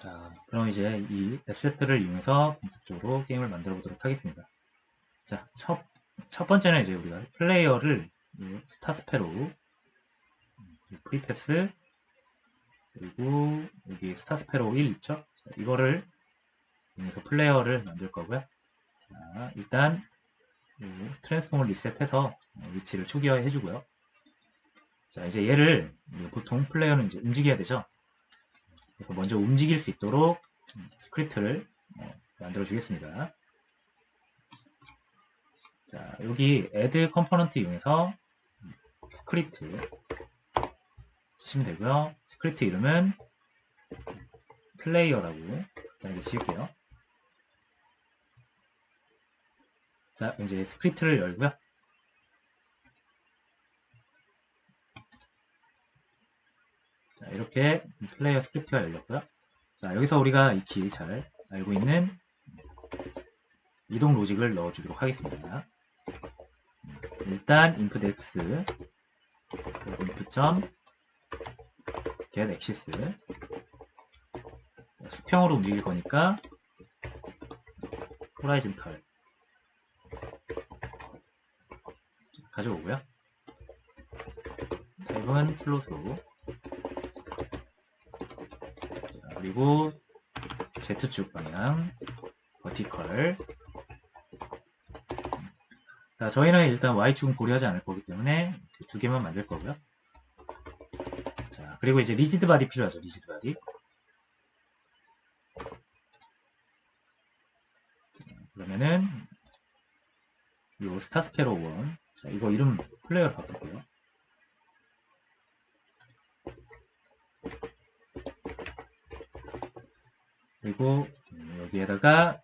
자, 그럼 이제 이 에셋들을 이용해서 본격적으로 게임을 만들어 보도록 하겠습니다. 자, 첫, 첫 번째는 이제 우리가 플레이어를 이 스타스페로, 프리패스, 그리고 여기 스타스페로 1 있죠? 자, 이거를 이용해서 플레이어를 만들 거고요. 자, 일단 이 트랜스폼을 리셋해서 위치를 초기화해 주고요. 자, 이제 얘를 보통 플레이어는 이제 움직여야 되죠. 그래서 먼저 움직일 수 있도록 음, 스크립트를 어, 만들어 주겠습니다. 자, 여기 add 컴포넌트 이용해서 음, 스크립트 치시면 되고요. 스크립트 이름은 플레이어라고 간단하게 지을게요. 자, 이제 스크립트를 열고요. 자, 이렇게 플레이어 스크립트가 열렸고요. 자, 여기서 우리가 익히 잘 알고 있는 이동 로직을 넣어주도록 하겠습니다. 일단 input x input get axis 수평으로 움직일 거니까 호라이즌탈 가져오고요. 타입은 플롯으로 그리고 Z축 방향 버티컬 자, 저희는 일단 Y축은 고려하지 않을 거기 때문에 두 개만 만들 거고요. 자, 그리고 이제 리지드 바디 필요하죠. 리지드 바디. 자, 그러면은 요 스타스페로 1 자, 이거 이름 플레이어로 바꿀게요. 그리고 여기에다가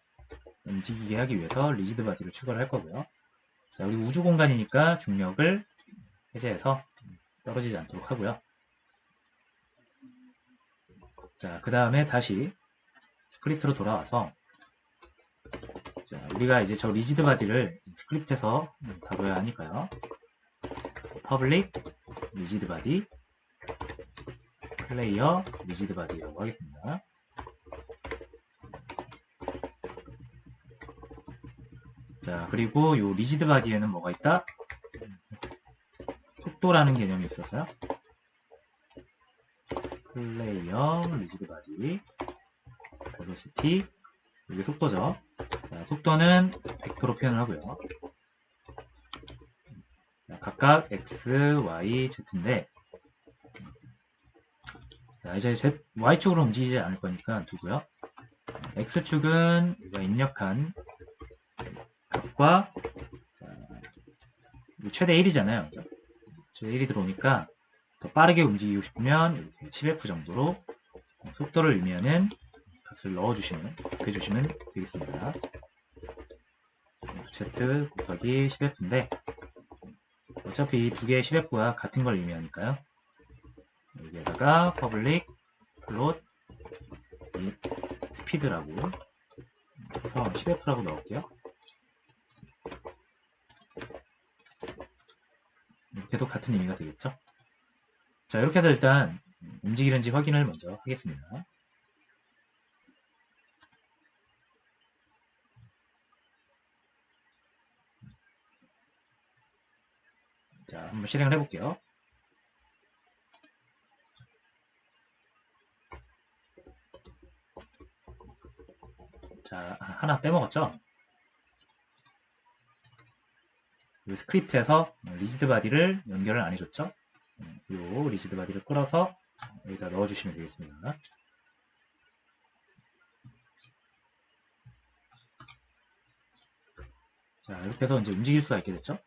움직이게 하기 위해서 리지드 바디를 추가를 할 거고요. 자, 우리 우주 공간이니까 중력을 해제해서 떨어지지 않도록 하고요. 자, 그 다음에 다시 스크립트로 돌아와서 자, 우리가 이제 저 리지드 바디를 스크립트에서 다뤄야 하니까요. 퍼블릭 리지드 바디 플레이어 리지드 바디라고 하겠습니다. 자, 그리고 요 리지드 바디에는 뭐가 있다? 속도라는 개념이 있어서요. 플레이어 리지드 바디 velocity 이게 속도죠. 자, 속도는 벡터로 표현을 하고요. 자, 각각 x, y, z인데 자, 이제 z, y축으로 움직이지 않을 거니까 두고요. x축은 우리가 입력한 값과 최대 1이잖아요. 최대 1이 들어오니까 더 빠르게 움직이고 싶으면 이렇게 10f 정도로 속도를 의미하는 값을 넣어주시면 해주시면 되겠습니다. z 곱하기 10f인데 어차피 두 개의 10f가 같은 걸 의미하니까요. 여기에다가 public float 스피드라고 해서 10f라고 넣을게요. 이렇게도 같은 의미가 되겠죠? 자, 이렇게 해서 일단 움직이는지 확인을 먼저 하겠습니다. 자, 한번 실행을 해볼게요. 자, 하나 빼먹었죠? 스크립트에서 리지드 바디를 연결을 안 해줬죠? 이 리지드 바디를 끌어서 여기다 넣어주시면 되겠습니다. 자, 이렇게 해서 이제 움직일 수가 있게 됐죠?